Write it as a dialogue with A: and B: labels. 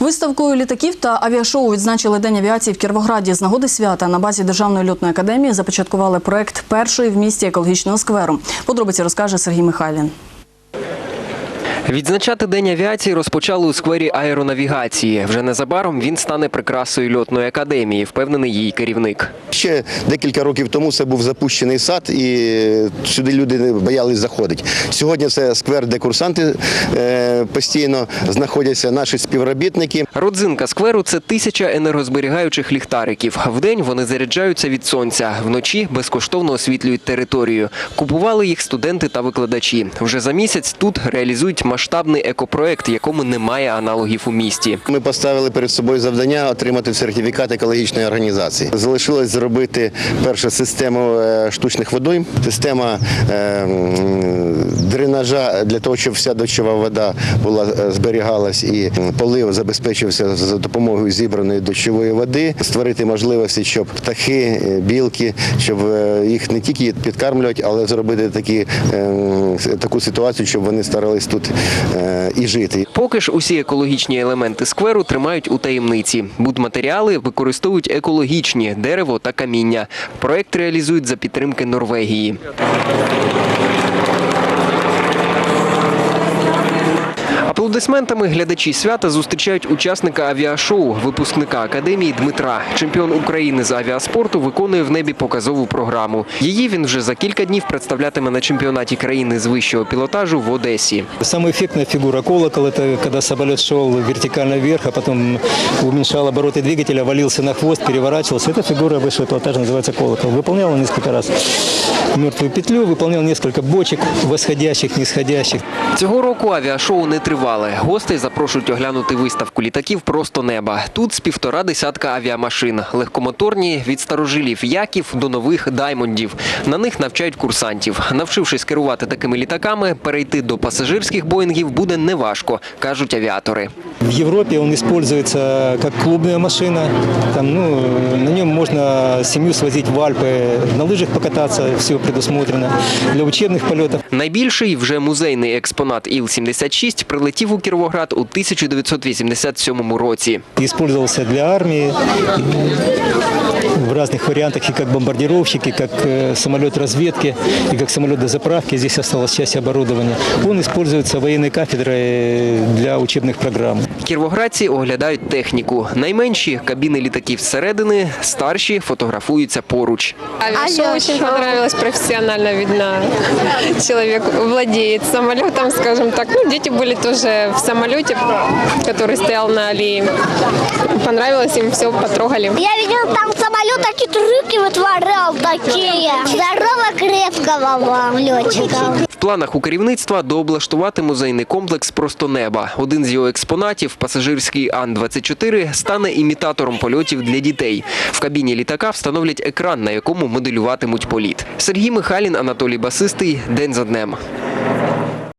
A: Виставкою літаків та авіашоу відзначили День авіації в Кіровограді. З нагоди свята на базі Державної льотної академії започаткували проект першої в місті екологічного скверу. Подробиці розкаже Сергій Михайлін.
B: Відзначати День авіації розпочали у сквері аеронавігації. Вже незабаром він стане прикрасою льотної академії, впевнений її керівник.
C: Ще декілька років тому це був запущений сад, і сюди люди не боялись заходити. Сьогодні це сквер, де курсанти е, постійно знаходяться, наші співробітники.
B: Родзинка скверу це тисяча енергозберігаючих ліхтариків. Вдень вони заряджаються від сонця, вночі безкоштовно освітлюють територію. Купували їх студенти та викладачі. Вже за місяць тут реалізують масштабний екопроект, якому немає аналогів у місті.
C: Ми поставили перед собою завдання отримати сертифікат екологічної організації. Залишилось зробити першу систему е, штучних водойм, система е, дренажа для того, щоб вся дощова вода була е, зберігалась і полив забезпечився за допомогою зібраної дощової води, створити можливості, щоб птахи, білки, щоб їх не тільки підкармлювати, але зробити такі, таку ситуацію, щоб вони старались тут і жити.
B: Поки ж усі екологічні елементи скверу тримають у таємниці. Будматеріали використовують екологічні дерево та каміння. Проект реалізують за підтримки Норвегії. Аплодисментами глядачі свята зустрічають учасника авіашоу, випускника академії Дмитра. Чемпіон України з авіаспорту виконує в небі показову програму. Її він вже за кілька днів представлятиме на чемпіонаті країни з вищого пілотажу в Одесі.
D: Самая эффектная фигура колокол – это когда самолет шел вертикально вверх, а потом уменьшал обороты двигателя, валился на хвост, переворачивался. Эта фигура высшего пилотажа называется колокол. Выполнял он несколько раз мертвую петлю, выполнял несколько бочек восходящих, нисходящих.
B: Цього року авіашоу не тривале. Гостей запрошують оглянути виставку літаків просто неба. Тут з півтора десятка авіамашин. Легкомоторні від старожилів Яків до нових даймондів. На них навчають курсантів. Навчившись керувати такими літаками, перейти до пасажирських боїнгів буде неважко, кажуть авіатори.
D: В Европе он используется как клубная машина. Там, ну, на нем можно семью свозить в Альпы, на лыжах покататься, все предусмотрено. Для учебных полетов
B: Найбільший вже музейний експонат Іл-76 прилетів у Кіровоград у 1987 році.
D: использовался для армии в разных вариантах, и как бомбардировщик, и как э, самолет разведки, и как самолет дозаправки. Здесь осталась часть оборудования. Он используется военной кафедрой для учебных программ.
B: Кіровоградці оглядають техніку. Найменші кабіни літаків зсередини, старші фотографуються поруч.
E: Авиашоу очень понравилось, профессионально видно. Человек владеет самолетом, скажем так. Ну, дети были тоже в самолете, который стоял на аллее. Понравилось им, все потрогали.
F: Я видел там самолет, а руки вытворял такие. Здорово крепкого вам, летчиков.
B: В планах у керівництва дооблаштувати музейний комплекс просто неба. Один з його експонатів, пасажирський Ан-24, стане імітатором польотів для дітей. В кабіні літака встановлять екран, на якому моделюватимуть політ. Сергій Михайлін, Анатолій Басистий. День за днем.